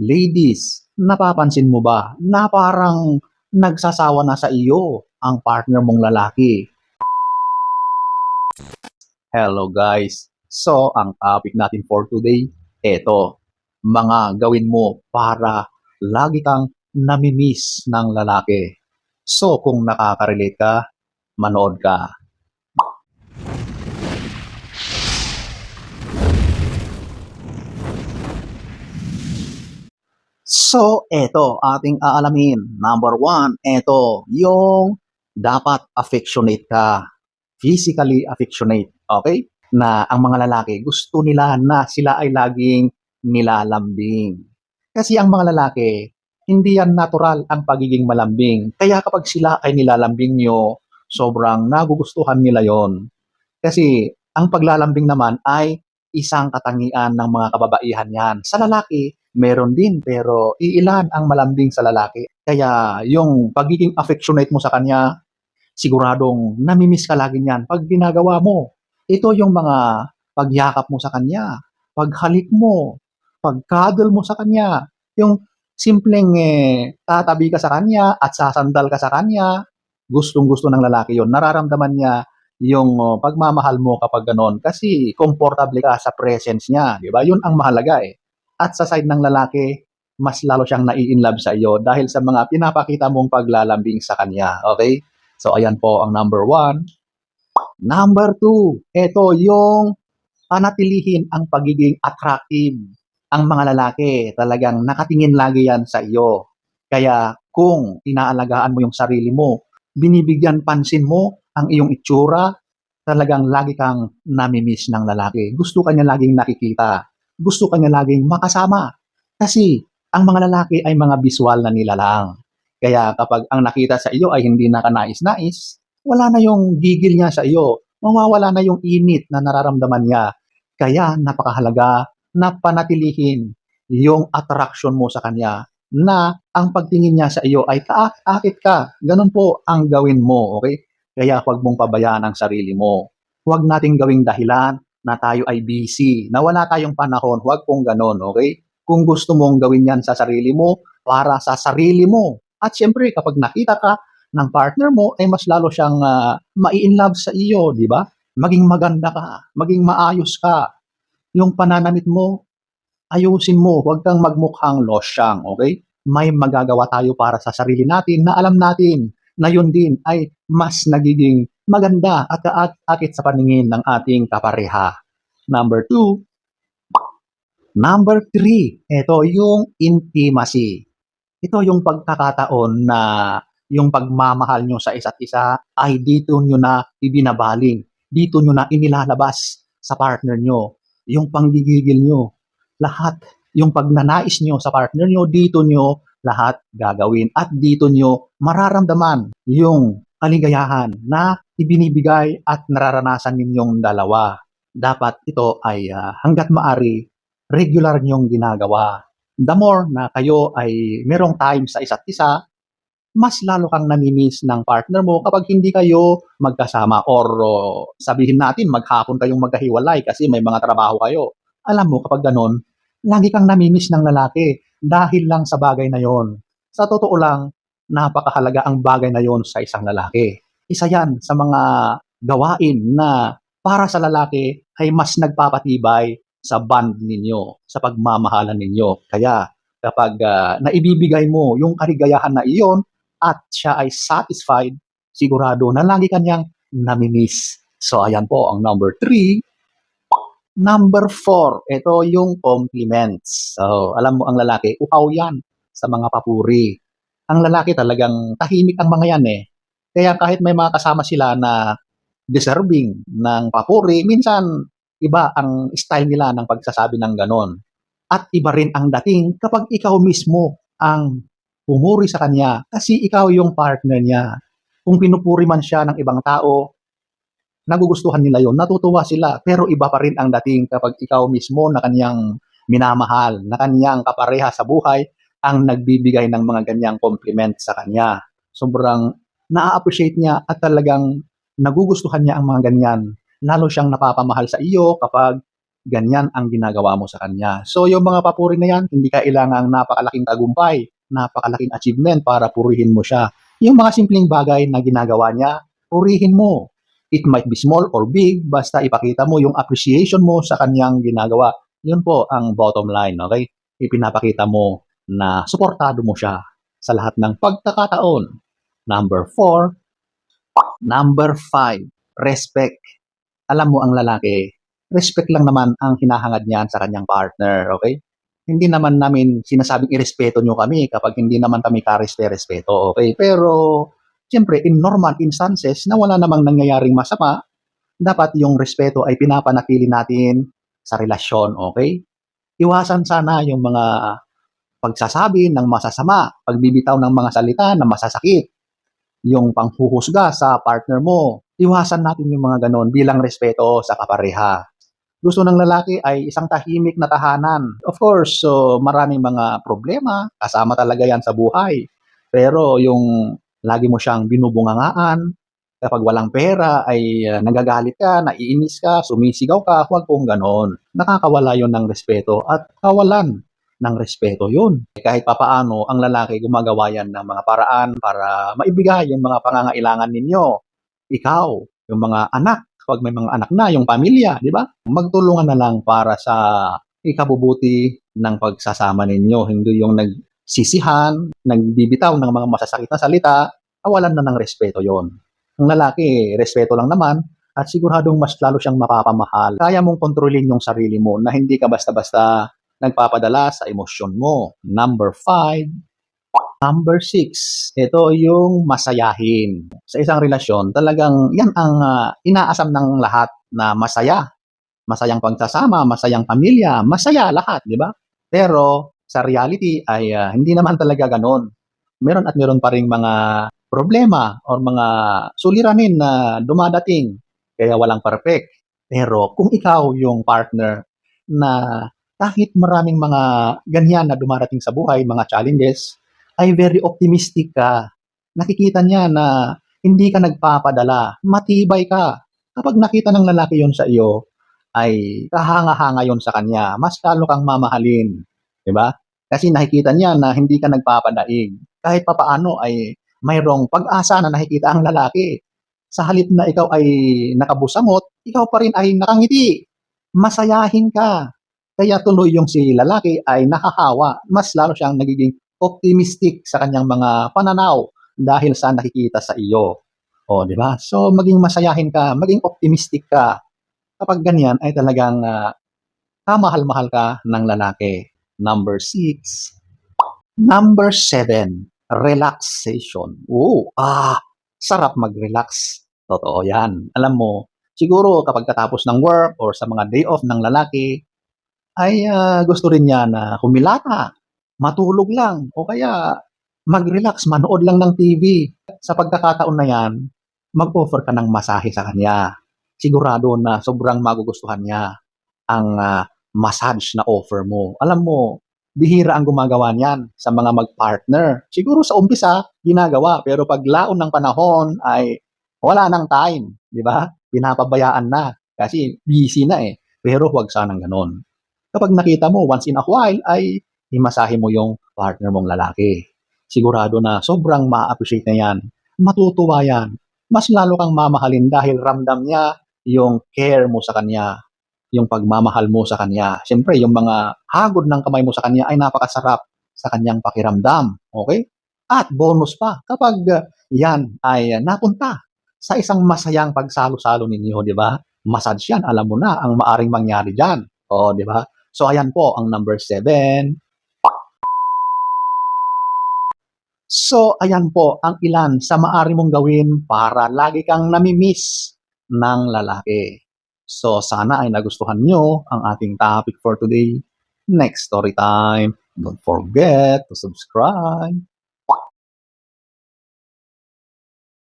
Ladies, napapansin mo ba na parang nagsasawa na sa iyo ang partner mong lalaki? Hello guys. So, ang topic natin for today, eto, mga gawin mo para lagi kang namimiss ng lalaki. So, kung nakaka-relate ka, manood ka. So, eto, ating aalamin. Number one, eto, yung dapat affectionate ka. Physically affectionate. Okay? Na ang mga lalaki, gusto nila na sila ay laging nilalambing. Kasi ang mga lalaki, hindi yan natural ang pagiging malambing. Kaya kapag sila ay nilalambing nyo, sobrang nagugustuhan nila yon. Kasi ang paglalambing naman ay isang katangian ng mga kababaihan yan. Sa lalaki, meron din pero iilan ang malambing sa lalaki. Kaya yung pagiging affectionate mo sa kanya, siguradong namimiss ka lagi niyan pag ginagawa mo. Ito yung mga pagyakap mo sa kanya, paghalik mo, pagkadol mo sa kanya, yung simpleng eh, tatabi ka sa kanya at sasandal ka sa kanya, gustong-gusto ng lalaki yon Nararamdaman niya yung oh, pagmamahal mo kapag ganon kasi komportable ka sa presence niya, di ba? Yun ang mahalaga eh. At sa side ng lalaki, mas lalo siyang nai-inlove sa iyo dahil sa mga pinapakita mong paglalambing sa kanya. Okay? So, ayan po ang number one. Number two, ito yung panatilihin ang pagiging attractive. Ang mga lalaki, talagang nakatingin lagi yan sa iyo. Kaya kung inaalagaan mo yung sarili mo, binibigyan pansin mo ang iyong itsura, talagang lagi kang namimiss ng lalaki. Gusto ka niya laging nakikita. Gusto ka niya laging makasama. Kasi ang mga lalaki ay mga visual na nila lang. Kaya kapag ang nakita sa iyo ay hindi nakanais-nais, wala na yung gigil niya sa iyo. Mawawala na yung init na nararamdaman niya. Kaya napakahalaga na panatilihin yung attraction mo sa kanya na ang pagtingin niya sa iyo ay taak-akit ka. Ganun po ang gawin mo, okay? Kaya huwag mong pabayaan ang sarili mo. Huwag nating gawing dahilan na tayo ay busy, na wala tayong panahon. Huwag pong ganon, okay? Kung gusto mong gawin yan sa sarili mo, para sa sarili mo. At syempre, kapag nakita ka ng partner mo, ay mas lalo siyang uh, mai-inlove sa iyo, di ba? Maging maganda ka, maging maayos ka. Yung pananamit mo, ayusin mo, huwag kang magmukhang losyang, okay? May magagawa tayo para sa sarili natin na alam natin na yun din ay mas nagiging maganda at kaakit sa paningin ng ating kapareha. Number two, number three, ito yung intimacy. Ito yung pagkakataon na yung pagmamahal nyo sa isa't isa ay dito nyo na ibinabaling, dito nyo na inilalabas sa partner nyo, yung panggigigil nyo, lahat, yung pagnanais nyo sa partner nyo, dito nyo lahat gagawin. At dito nyo mararamdaman yung kaligayahan na ibinibigay at nararanasan ninyong dalawa. Dapat ito ay uh, hanggat maari regular nyong ginagawa. The more na kayo ay merong time sa isa't isa, mas lalo kang namimiss ng partner mo kapag hindi kayo magkasama or uh, sabihin natin maghapon kayong magkahiwalay kasi may mga trabaho kayo. Alam mo kapag ganon, lagi kang namimiss ng lalaki dahil lang sa bagay na yon. Sa totoo lang, napakahalaga ang bagay na yon sa isang lalaki. Isa yan sa mga gawain na para sa lalaki ay mas nagpapatibay sa bond ninyo, sa pagmamahalan ninyo. Kaya kapag uh, naibibigay mo yung kaligayahan na iyon at siya ay satisfied, sigurado na lagi kanyang namimiss. So ayan po ang number three. Number four, ito yung compliments. So alam mo ang lalaki, uhaw yan sa mga papuri ang lalaki talagang tahimik ang mga yan eh. Kaya kahit may mga kasama sila na deserving ng papuri, minsan iba ang style nila ng pagsasabi ng ganon. At iba rin ang dating kapag ikaw mismo ang pumuri sa kanya kasi ikaw yung partner niya. Kung pinupuri man siya ng ibang tao, nagugustuhan nila yon, natutuwa sila. Pero iba pa rin ang dating kapag ikaw mismo na kanyang minamahal, na kanyang kapareha sa buhay, ang nagbibigay ng mga ganyang compliment sa kanya. Sobrang na-appreciate niya at talagang nagugustuhan niya ang mga ganyan. Lalo siyang napapamahal sa iyo kapag ganyan ang ginagawa mo sa kanya. So yung mga papuri na yan, hindi kailangang napakalaking tagumpay, napakalaking achievement para purihin mo siya. Yung mga simpleng bagay na ginagawa niya, purihin mo. It might be small or big, basta ipakita mo yung appreciation mo sa kanyang ginagawa. Yun po ang bottom line, okay? Ipinapakita mo na suportado mo siya sa lahat ng pagkakataon. Number four, number five, respect. Alam mo ang lalaki, respect lang naman ang hinahangad niyan sa kanyang partner, okay? Hindi naman namin sinasabing irespeto nyo kami kapag hindi naman kami karespe-respeto, okay? Pero, siyempre, in normal instances na wala namang nangyayaring masama, dapat yung respeto ay pinapanatili natin sa relasyon, okay? Iwasan sana yung mga pagsasabi ng masasama, pagbibitaw ng mga salita na masasakit, yung panghuhusga sa partner mo. Iwasan natin yung mga ganon bilang respeto sa kapareha. Gusto ng lalaki ay isang tahimik na tahanan. Of course, so maraming mga problema, kasama talaga yan sa buhay. Pero yung lagi mo siyang binubungangaan, kapag walang pera ay uh, nagagalit ka, naiinis ka, sumisigaw ka, huwag pong ganon. Nakakawala yon ng respeto at kawalan ng respeto yun. Kahit papaano, ang lalaki gumagawa yan ng mga paraan para maibigay yung mga pangangailangan ninyo. Ikaw, yung mga anak, pag may mga anak na, yung pamilya, di ba? Magtulungan na lang para sa ikabubuti ng pagsasama ninyo. Hindi yung nagsisihan, nagbibitaw ng mga masasakit na salita, awalan na ng respeto yon. Ang lalaki, respeto lang naman, at siguradong mas lalo siyang mapapamahal. Kaya mong kontrolin yung sarili mo na hindi ka basta-basta nagpapadala sa emosyon mo. Number five, number six, ito yung masayahin. Sa isang relasyon, talagang yan ang uh, inaasam ng lahat na masaya. Masayang pagsasama, masayang pamilya, masaya lahat, di ba? Pero sa reality ay uh, hindi naman talaga ganon. Meron at meron pa rin mga problema or mga suliranin na dumadating kaya walang perfect. Pero kung ikaw yung partner na kahit maraming mga ganyan na dumarating sa buhay, mga challenges, ay very optimistic ka. Nakikita niya na hindi ka nagpapadala, matibay ka. Kapag nakita ng lalaki yon sa iyo, ay kahanga-hanga yon sa kanya, mas lalo kang mamahalin. Di ba? Kasi nakikita niya na hindi ka nagpapadaig. Kahit papaano ay mayroong pag-asa na nakikita ang lalaki. Sa halip na ikaw ay nakabusamot, ikaw pa rin ay nakangiti. Masayahin ka. Kaya tuloy yung si lalaki ay nakahawa. Mas lalo siyang nagiging optimistic sa kanyang mga pananaw dahil sa nakikita sa iyo. O, di ba? So, maging masayahin ka, maging optimistic ka. Kapag ganyan ay talagang uh, kamahal-mahal ka ng lalaki. Number six. Number seven, relaxation. Oo, ah, sarap mag-relax. Totoo yan. Alam mo, siguro kapag katapos ng work or sa mga day off ng lalaki, ay uh, gusto rin niya na humilata, matulog lang, o kaya mag-relax, manood lang ng TV. Sa pagkakataon na yan, mag-offer ka ng masahe sa kanya. Sigurado na sobrang magugustuhan niya ang uh, massage na offer mo. Alam mo, bihira ang gumagawa niyan sa mga mag-partner. Siguro sa umpisa, ginagawa. Pero pag laon ng panahon ay wala nang time. Di ba? Pinapabayaan na. Kasi busy na eh. Pero huwag sanang ganon kapag nakita mo once in a while ay imasahe mo yung partner mong lalaki. Sigurado na sobrang ma-appreciate na yan. Matutuwa yan. Mas lalo kang mamahalin dahil ramdam niya yung care mo sa kanya, yung pagmamahal mo sa kanya. Siyempre, yung mga hagod ng kamay mo sa kanya ay napakasarap sa kanyang pakiramdam. Okay? At bonus pa, kapag yan ay napunta sa isang masayang pagsalo-salo ninyo, di ba? Massage yan, alam mo na ang maaring mangyari dyan. O, di ba? So, ayan po ang number 7. So, ayan po ang ilan sa maari mong gawin para lagi kang namimiss ng lalaki. So, sana ay nagustuhan nyo ang ating topic for today. Next story time. Don't forget to subscribe.